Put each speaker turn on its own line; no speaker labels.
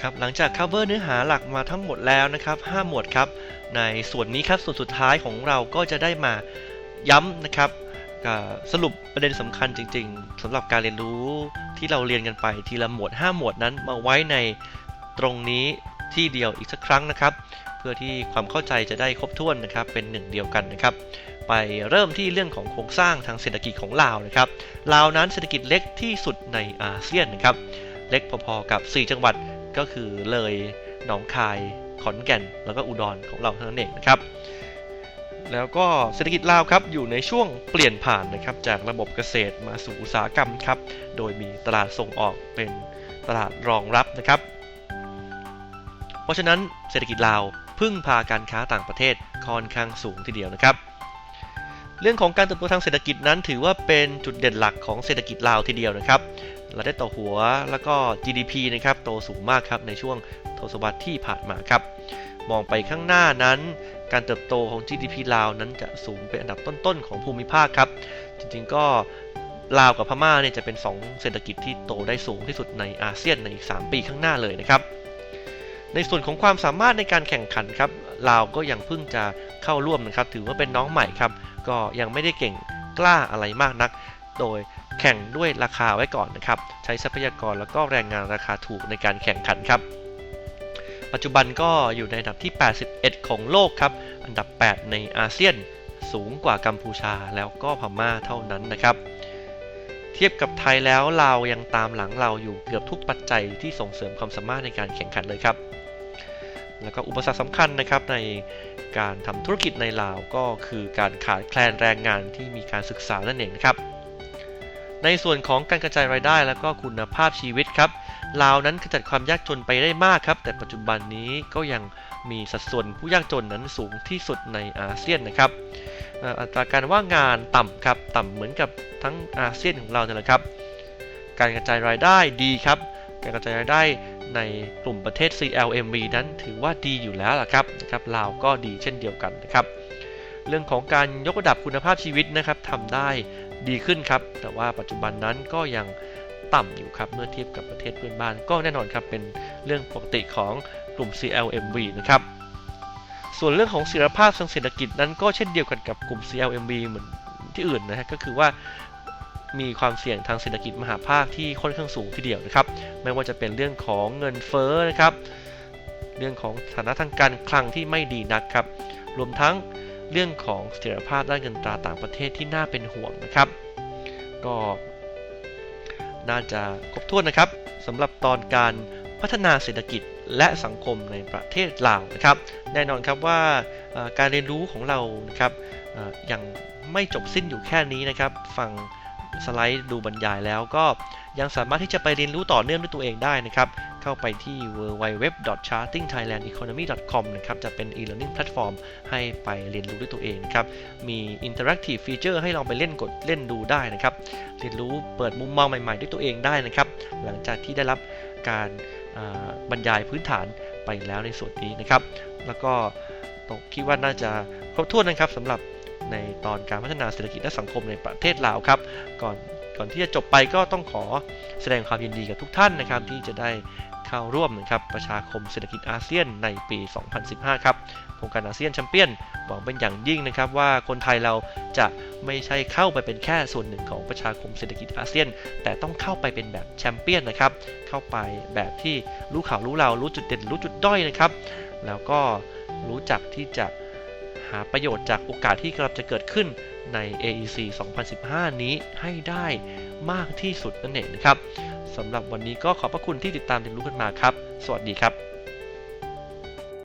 ครับหลังจาก cover เนื้อหาหลักมาทั้งหมดแล้วนะครับ5หมวดครับในส่วนนี้ครับส่วนสุดท้ายของเราก็จะได้มาย้ำนะครับสรุปประเด็นสำคัญจริง ๆสำหรับการเรียนรู้ที่เราเรียนกันไปทีละหมวด 5 หมวดนั้นมาไว้ในตรงนี้ที่เดียวอีกสักครั้งนะครับ เพื่อที่ความเข้าใจจะได้ครบถ้วนนะครับ เป็นหนึ่งเดียวกันนะครับ ไปเริ่มที่เรื่องของโครงสร้างทางเศรษฐกิจของลาวนะครับลาวนั้นเศรษฐกิจเล็กที่สุดในอาเซียนนะครับ เล็กพอๆกับ 4 จังหวัด ก็คือเลยหนองคายขอนแก่น แล้วก็อุดรของเราเท่านั้นเองนะครับ แล้วก็เศรษฐกิจลาวครับอยู่ในช่วงเปลี่ยนผ่านนะครับจากระบบเกษตรมาสู่อุตสาหกรรมครับโดยมีตลาดส่งออกเป็นตลาดรองรับนะครับ เพราะฉะนั้นเศรษฐกิจลาวพึ่งพาการค้าต่างประเทศค่อนข้างสูงทีเดียวนะครับ เรื่องของการเติบโตทางเศรษฐกิจนั้นถือว่าเป็นจุดเด่นหลักของเศรษฐกิจลาวทีเดียวนะครับ รายได้ต่อหัวแล้วก็ GDP นะครับโตสูงมากครับในช่วงทศวรรษที่ผ่านมาครับ มองไปข้างหน้านั้น การเติบโตของ GDP ลาวนั้นจะสูงเป็นอันดับต้นๆของภูมิภาคครับ จริงๆก็ลาวกับพม่าเนี่ยจะเป็น 2 เศรษฐกิจที่โตได้สูงที่สุดในอาเซียนในอีก 3 ปีข้างหน้าเลยนะครับ ในส่วนของความสามารถในการแข่งขันครับลาวก็ยังเพิ่งจะเข้าร่วมนะครับ ถือว่าเป็นน้องใหม่ครับ ก็ยังไม่ได้เก่งกล้าอะไรมากนัก โดย แข่งด้วยราคาไว้ก่อนนะครับ ใช้ทรัพยากรแล้วก็แรงงานราคาถูกในการแข่งขันครับ ปัจจุบันก็อยู่ในอันดับที่ 81 ของโลกครับ อันดับ 8 ในอาเซียน สูงกว่ากัมพูชาแล้วก็พม่าเท่านั้นนะครับเทียบกับไทยแล้วเราวยังตามหลังเราอยู่เกือบทุกปัจจัยที่ส่งเสริมความสามารถในการแข่งขันเลยครับ แล้วก็อุปสรรคสำคัญนะครับในการทำธุรกิจในลาวก็คือการขาดแคลนแรงงานที่มีการศึกษานั่นเองนะครับ ในส่วนของการกระจายรายได้แล้วก็คุณภาพชีวิตครับลาวนั้นขจัดความยากจนไปได้มากครับ แต่ปัจจุบันนี้ก็ยังมีสัดส่วนผู้ยากจนนั้นสูงที่สุดในอาเซียนนะครับอัตราการว่างงานต่ำครับต่ำเหมือนกับทั้งอาเซียนของเราเนี่ยแหละครับ การกระจายรายได้ดีครับ การกระจายรายได้ในกลุ่มประเทศ CLMV นั้นถือว่าดีอยู่แล้วล่ะครับนะครับลาวก็ดีเช่นเดียวกันนะครับ เรื่องของการยกระดับคุณภาพชีวิตนะครับทำได้ ดีขึ้นครับ แต่ว่าปัจจุบันนั้นก็ยังต่ำอยู่ครับเมื่อเทียบกับประเทศเพื่อนบ้าน ก็แน่นอนครับเป็นเรื่องปกติของกลุ่ม CLMV นะครับ ส่วนเรื่องของเสถียรภาพทางเศรษฐกิจนั้นก็เช่นเดียวกันกับกลุ่ม CLMV เหมือนที่อื่นนะฮะก็คือว่ามีความเสี่ยงทางเศรษฐกิจมหาภาคที่ค่อนข้างสูงทีเดียวนะครับ ไม่ว่าจะเป็นเรื่องของเงินเฟ้อนะครับ เรื่องของฐานะทางการคลังที่ไม่ดีนักครับ รวมทั้ง เรื่องของเสถียรภาพด้านเงินตราต่างประเทศที่น่าเป็นห่วงนะครับ ก็น่าจะครบถ้วนนะครับสำหรับตอนการพัฒนาเศรษฐกิจและสังคมในประเทศลาวนะครับ แน่นอนครับว่าการเรียนรู้ของเรานะครับเอ่อยังไม่จบสิ้นอยู่แค่นี้นะครับ ฟังสไลด์ดูบรรยายแล้วก็ยังสามารถที่จะไปเรียนรู้ต่อเนื่องด้วยตัวเองได้นะครับ เข้าไปที่ www.chartingthailandeconomy.com นะครับจะเป็น e-learning platform ให้ไปเรียนรู้ด้วยตัวเองนะครับ มี interactive feature ให้ลองไปเล่นกดเล่นดูได้นะครับ เรียนรู้เปิดมุมมองใหม่ๆ ด้วยตัวเองได้นะครับ หลังจากที่ได้รับการบรรยายพื้นฐานไปแล้วในส่วนนี้นะครับ แล้วก็ต้องคิดว่าน่าจะครบถ้วนนะครับสำหรับในตอนการพัฒนาเศรษฐกิจและสังคมในประเทศลาวครับ ก่อนก่อนที่จะจบไปก็ต้องขอแสดงความยินดีกับทุกท่านนะครับ ที่จะได้ เข้าร่วมนะครับประชาคมเศรษฐกิจอาเซียนในปี 2015 ครับโครงการอาเซียนแชมเปี้ยนหวังเป็นอย่างยิ่งนะครับว่าคนไทยเราจะไม่ใช่เข้าไปเป็นแค่ส่วนหนึ่งของประชาคมเศรษฐกิจอาเซียน แต่ต้องเข้าไปเป็นแบบแชมเปี้ยนนะครับเข้าไปแบบที่รู้ข่าวรู้เรารู้จุดเด่นรู้จุดด้อยนะครับ แล้วก็รู้จักที่จะหาประโยชน์จากโอกาสที่กำลังจะเกิดขึ้นใน AEC 2015 นี้ให้ได้ มากที่สุดนั่นเองนะครับสำหรับวันนี้ก็ขอบพระคุณที่ติดตามเรียนรู้กันมาครับ สวัสดีครับ